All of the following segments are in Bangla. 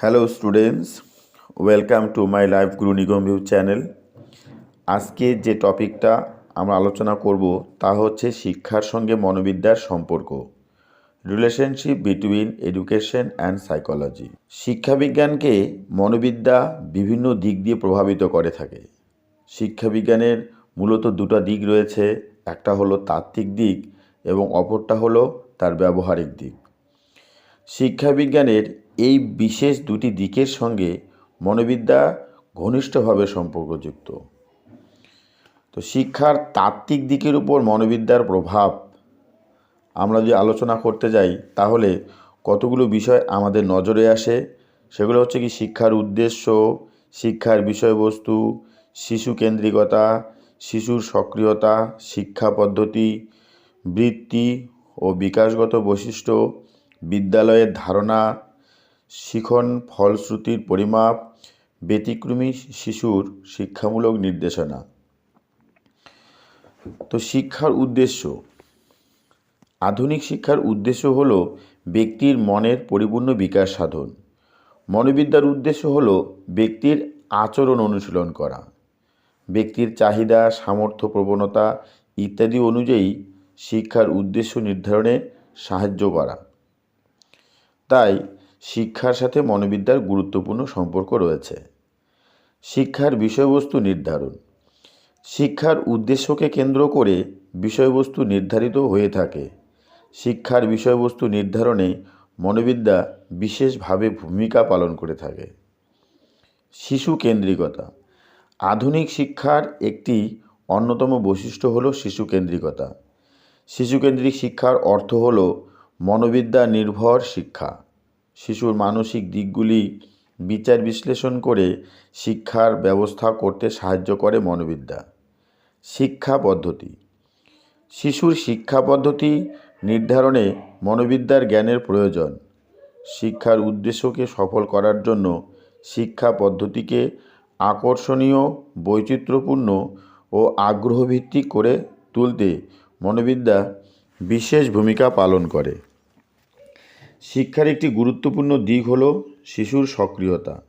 Hello students welcome to my life Guru Nigam channel আজকে যে টপিকটা আমরা আলোচনা করব, তা হচ্ছে শিক্ষার সঙ্গে মনোবিদ্যার সম্পর্ক relationship between education and psychology শিক্ষাবিজ্ঞানকে মনোবিদ্যা বিভিন্ন দিক দিয়ে প্রভাবিত করে থাকে। শিক্ষাবিজ্ঞানের মূলত দুটো দিক রয়েছে, একটা হলো তাত্ত্বিক দিক এবং অপরটা হলো তার ব্যবহারিক দিক। শিক্ষাবিজ্ঞানের এই বিশেষ দুটি দিকের সঙ্গে মনোবিদ্যা ঘনিষ্ঠভাবে সম্পর্কযুক্ত। তো শিক্ষার তাত্ত্বিক দিকের উপর মনোবিদ্যার প্রভাব আমরা যদি আলোচনা করতে যাই, তাহলে কতগুলো বিষয় আমাদের নজরে আসে? সেগুলো হচ্ছে কি শিক্ষার উদ্দেশ্য, শিক্ষার বিষয়বস্তু, শিশু কেন্দ্রিকতা, শিশুর সক্রিয়তা, শিক্ষা পদ্ধতি, বৃত্তি ও বিকাশগত বৈশিষ্ট্য, বিদ্যালয়ের ধারণা শিখন ফলশ্রুতির পরিমাপ, ব্যতিক্রমী শিশুর শিক্ষামূলক নির্দেশনা। তো শিক্ষার উদ্দেশ্য। আধুনিক শিক্ষার উদ্দেশ্য হল ব্যক্তির মনের পরিপূর্ণ বিকাশ সাধন। মনোবিদ্যার উদ্দেশ্য হল ব্যক্তির আচরণ অনুশীলন করা। ব্যক্তির চাহিদা, সামর্থ্য, প্রবণতা ইত্যাদি অনুযায়ী শিক্ষার উদ্দেশ্য নির্ধারণে সাহায্য করা। তাই শিক্ষার সাথে মনোবিদ্যার গুরুত্বপূর্ণ সম্পর্ক রয়েছে। শিক্ষার বিষয়বস্তু নির্ধারণ। শিক্ষার উদ্দেশ্যকে কেন্দ্র করে বিষয়বস্তু নির্ধারিত হয়ে থাকে। শিক্ষার বিষয়বস্তু নির্ধারণে মনোবিদ্যা বিশেষভাবে ভূমিকা পালন করে থাকে। শিশু কেন্দ্রিকতা। আধুনিক শিক্ষার একটি অন্যতম বৈশিষ্ট্য হলো শিশু কেন্দ্রিকতা। শিশুকেন্দ্রিক শিক্ষার অর্থ হল মনোবিদ্যা নির্ভর শিক্ষা। শিশুর মানসিক দিকগুলি বিচার বিশ্লেষণ করে শিক্ষার ব্যবস্থা করতে সাহায্য করে মনোবিদ্যা। শিক্ষা পদ্ধতি। শিশুর শিক্ষা পদ্ধতি নির্ধারণে মনোবিদ্যার জ্ঞানের প্রয়োজন। শিক্ষার উদ্দেশ্যকে সফল করার জন্য শিক্ষা পদ্ধতিকে আকর্ষণীয়, বৈচিত্র্যপূর্ণ ও আগ্রহভিত্তিক করে তুলতে মনোবিদ্যা বিশেষ ভূমিকা পালন করে। শিক্ষার একটি গুরুত্বপূর্ণ দিক হল শিশুর সক্রিয়তা।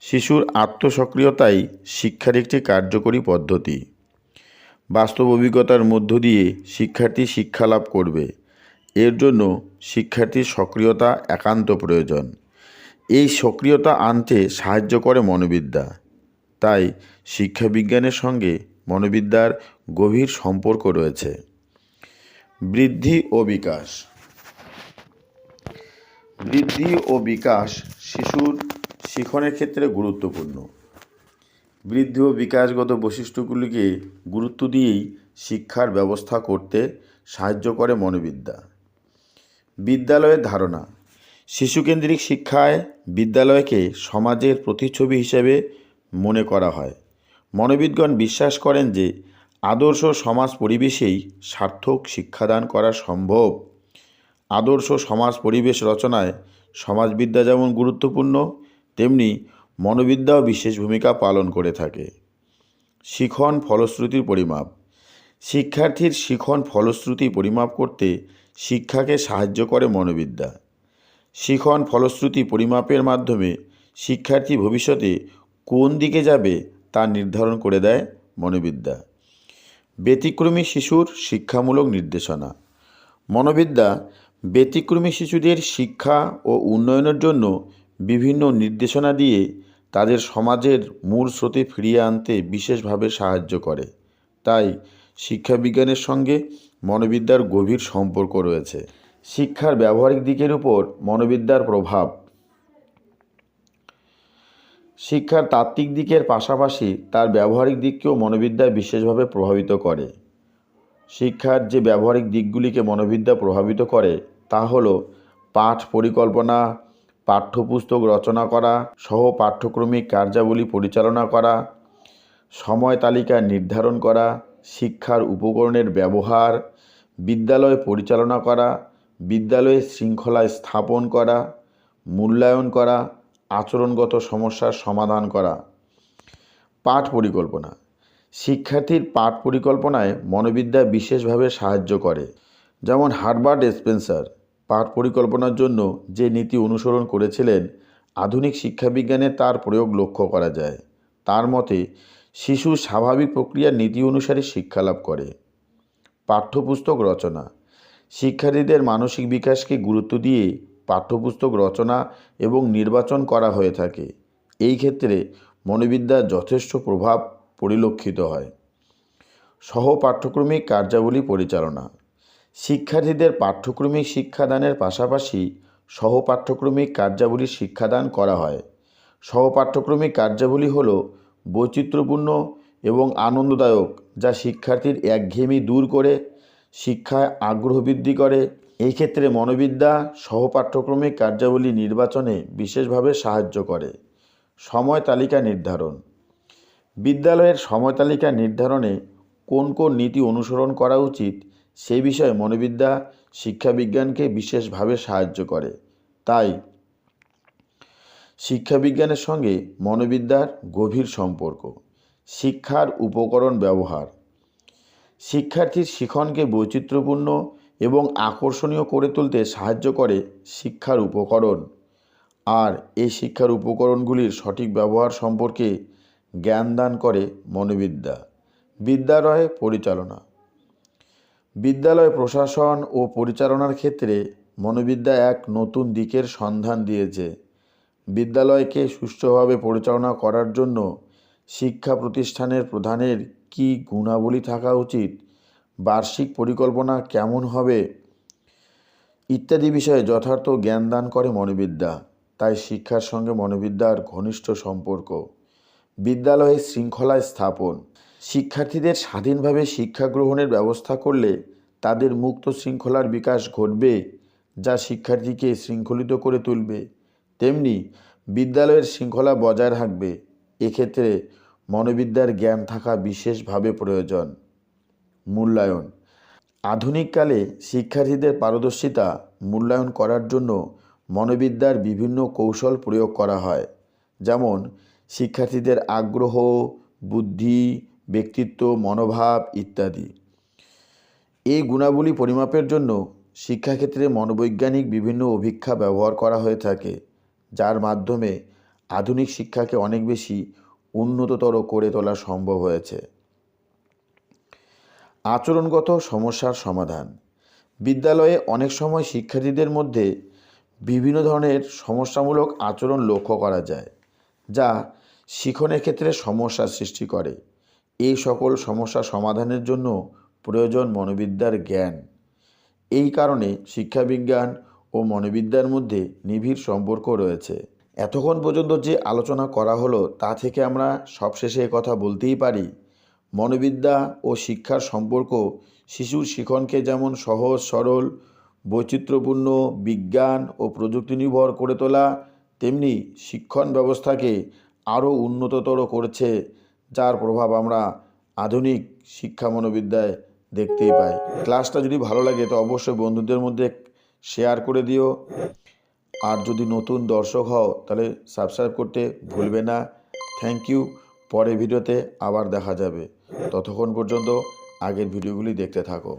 শিশুর আত্মসক্রিয়তাই শিক্ষার একটি কার্যকরী পদ্ধতি। বাস্তব অভিজ্ঞতার মধ্য দিয়ে শিক্ষার্থী শিক্ষা লাভ করবে। এর জন্য শিক্ষার্থীর সক্রিয়তা একান্ত প্রয়োজন। এই সক্রিয়তা আনতে সাহায্য করে মনোবিদ্যা। তাই শিক্ষাবিজ্ঞানের সঙ্গে মনোবিদ্যার গভীর সম্পর্ক রয়েছে। বৃদ্ধি ও বিকাশ। বৃদ্ধি ও বিকাশ শিশুর শিখনের ক্ষেত্রে গুরুত্বপূর্ণ। বৃদ্ধি ও বিকাশগত বৈশিষ্ট্যগুলিকে গুরুত্ব দিয়েই শিক্ষার ব্যবস্থা করতে সাহায্য করে মনোবিদ্যা। বিদ্যালয়ের ধারণা, শিশুকেন্দ্রিক শিক্ষায় বিদ্যালয়কে সমাজের প্রতিচ্ছবি হিসেবে মনে করা হয়। মনোবিদগণ বিশ্বাস করেন যে আদর্শ সমাজ পরিবেশেই সার্থক শিক্ষাদান করা সম্ভব। আদর্শ সমাজ পরিবেশ রচনায় সমাজবিদ্যা যেমন গুরুত্বপূর্ণ, তেমনি মনোবিদ্যাও বিশেষ ভূমিকা পালন করে থাকে। শিখন ফলশ্রুতির পরিমাপ। শিক্ষার্থীর শিখন ফলশ্রুতি পরিমাপ করতে শিক্ষাকে সাহায্য করে মনোবিদ্যা। শিখন ফলশ্রুতি পরিমাপের মাধ্যমে শিক্ষার্থী ভবিষ্যতে কোন দিকে যাবে তা নির্ধারণ করে দেয় মনোবিদ্যা। ব্যতিক্রমী শিশুর শিক্ষামূলক নির্দেশনা। মনোবিদ্যা ব্যতিক্রমী শিশুদের শিক্ষা ও উন্নয়নের জন্য বিভিন্ন নির্দেশনা দিয়ে তাদের সমাজের মূল স্রোতে ফিরিয়ে আনতে বিশেষভাবে সাহায্য করে। তাই শিক্ষাবিজ্ঞানের সঙ্গে মনোবিদ্যার গভীর সম্পর্ক রয়েছে। শিক্ষার ব্যবহারিক দিকের উপর মনোবিদ্যার প্রভাব। শিক্ষার তাত্ত্বিক দিকের পাশাপাশি তার ব্যবহারিক দিককেও মনোবিদ্যা বিশেষভাবে প্রভাবিত করে। শিক্ষার যে ব্যবহারিক দিকগুলিকে মনোবিদ্যা প্রভাবিত করে তা হলো পাঠ পরিকল্পনা, পাঠ্যপুস্তক রচনা করা, সহ পাঠ্যক্রমিক কার্যাবলী পরিচালনা করা, সময় তালিকা নির্ধারণ করা, শিক্ষার উপকরণের ব্যবহার, বিদ্যালয় পরিচালনা করা বিদ্যালয়ে শৃঙ্খলা স্থাপন করা, মূল্যায়ন করা, আচরণগত সমস্যার সমাধান করা। পাঠ পরিকল্পনা। শিক্ষার্থীর পাঠ পরিকল্পনায় মনোবিদ্যা বিশেষভাবে সাহায্য করে। যেমন হারবার্ট স্পেন্সার পাঠ পরিকল্পনার জন্য যে নীতি অনুসরণ করেছিলেন, আধুনিক শিক্ষাবিজ্ঞানে তার প্রয়োগ লক্ষ্য করা যায়। তার মতে, শিশু স্বাভাবিক প্রক্রিয়ার নীতি অনুসারে শিক্ষালাভ করে। পাঠ্যপুস্তক রচনা। শিক্ষার্থীদের মানসিক বিকাশকে গুরুত্ব দিয়ে পাঠ্যপুস্তক রচনা এবং নির্বাচন করা হয়ে থাকে। এই ক্ষেত্রে মনোবিদ্যার যথেষ্ট প্রভাব পরিলক্ষিত হয়। সহ পাঠ্যক্রমিক কার্যাবলী পরিচালনা। শিক্ষার্থীদের পাঠ্যক্রমিক শিক্ষাদানের পাশাপাশি সহপাঠ্যক্রমিক কার্যাবলী শিক্ষাদান করা হয়। সহপাঠ্যক্রমিক কার্যাবলী হল বৈচিত্র্যপূর্ণ এবং আনন্দদায়ক, যা শিক্ষার্থীর একঘেয়েমি দূর করে, শিক্ষায় আগ্রহ বৃদ্ধি করে। এই ক্ষেত্রে মনোবিদ্যা সহপাঠ্যক্রমিক কার্যাবলী নির্বাচনে বিশেষভাবে সাহায্য করে। সময় তালিকা নির্ধারণ। বিদ্যালয়ের সময় তালিকা নির্ধারণে কোন কোন নীতি অনুসরণ করা উচিত সে বিষয়ে মনোবিদ্যা শিক্ষাবিজ্ঞানকে বিশেষভাবে সাহায্য করে। তাই শিক্ষাবিজ্ঞানের সঙ্গে মনোবিদ্যার গভীর সম্পর্ক, শিক্ষার উপকরণ ব্যবহার। শিক্ষার্থীর শিখনকে বৈচিত্র্যপূর্ণ এবং আকর্ষণীয় করে তুলতে সাহায্য করে শিক্ষার উপকরণ। আর এই শিক্ষার উপকরণগুলির সঠিক ব্যবহার সম্পর্কে জ্ঞান দান করে মনোবিদ্যা। বিদ্যালয় পরিচালনা। বিদ্যালয় প্রশাসন ও পরিচালনার ক্ষেত্রে মনোবিদ্যা এক নতুন দিকের সন্ধান দিয়েছে। বিদ্যালয়কে সুষ্ঠুভাবে পরিচালনা করার জন্য শিক্ষা প্রতিষ্ঠানের প্রধানের কী গুণাবলী থাকা উচিত, বার্ষিক পরিকল্পনা কেমন হবে ইত্যাদি বিষয়ে যথার্থ জ্ঞান দান করে মনোবিদ্যা, তাই শিক্ষার সঙ্গে মনোবিদ্যার ঘনিষ্ঠ সম্পর্ক। বিদ্যালয়ে শৃঙ্খলা স্থাপন। শিক্ষার্থীদের স্বাধীনভাবে শিক্ষা গ্রহণের ব্যবস্থা করলে তাদের মুক্ত শৃঙ্খলার বিকাশ ঘটবে, যা শিক্ষার্থীকে শৃঙ্খলিত করে তুলবে। তেমনি বিদ্যালয়ের শৃঙ্খলা বজায় রাখবে। এক্ষেত্রে মনোবিদ্যার জ্ঞান থাকা বিশেষভাবে প্রয়োজন। মূল্যায়ন। আধুনিককালে শিক্ষার্থীদের পারদর্শিতা মূল্যায়ন করার জন্য মনোবিদ্যার বিভিন্ন কৌশল প্রয়োগ করা হয়। যেমন, শিক্ষার্থীদের আগ্রহ, বুদ্ধি ব্যক্তিত্ব, মনোভাব ইত্যাদি। এই গুণাবলী পরিমাপের জন্য শিক্ষাক্ষেত্রে মনোবৈজ্ঞানিক বিভিন্ন অভিক্ষা ব্যবহার করা হয়ে থাকে, যার মাধ্যমে আধুনিক শিক্ষাকে অনেক বেশি উন্নততর করে তোলা সম্ভব হয়েছে। আচরণগত সমস্যার সমাধান। বিদ্যালয়ে অনেক সময় শিক্ষার্থীদের মধ্যে বিভিন্ন ধরনের সমস্যামূলক আচরণ লক্ষ্য করা যায়, যা শিখনের ক্ষেত্রে সমস্যার সৃষ্টি করে। এই সকল সমস্যা সমাধানের জন্য প্রয়োজন মনোবিদ্যার জ্ঞান। এই কারণে শিক্ষাবিজ্ঞান ও মনোবিদ্যার মধ্যে নিবিড় সম্পর্ক রয়েছে। এতক্ষণ পর্যন্ত যে আলোচনা করা হলো, তা থেকে আমরা সবশেষে কথা বলতেই পারি, মনোবিদ্যা ও শিক্ষার সম্পর্ক শিশুর শিখনকে যেমন সহজ, সরল, বৈচিত্র্যপূর্ণ, বিজ্ঞান ও প্রযুক্তি নির্ভর করে তোলা, তেমনি শিক্ষণ ব্যবস্থাকে আরও উন্নততর করছে যার প্রভাব আমরা আধুনিক শিক্ষা মনোবিদ্যায় দেখতেই পাই। ক্লাসটা যদি ভালো লাগে, তো অবশ্যই বন্ধুদের মধ্যে শেয়ার করে দিও। আর যদি নতুন দর্শক হও, তাহলে সাবস্ক্রাইব করতে ভুলবে না। থ্যাংক ইউ পরের ভিডিওতে আবার দেখা যাবে। ততক্ষণ পর্যন্ত আগের ভিডিওগুলি দেখতে থাকো।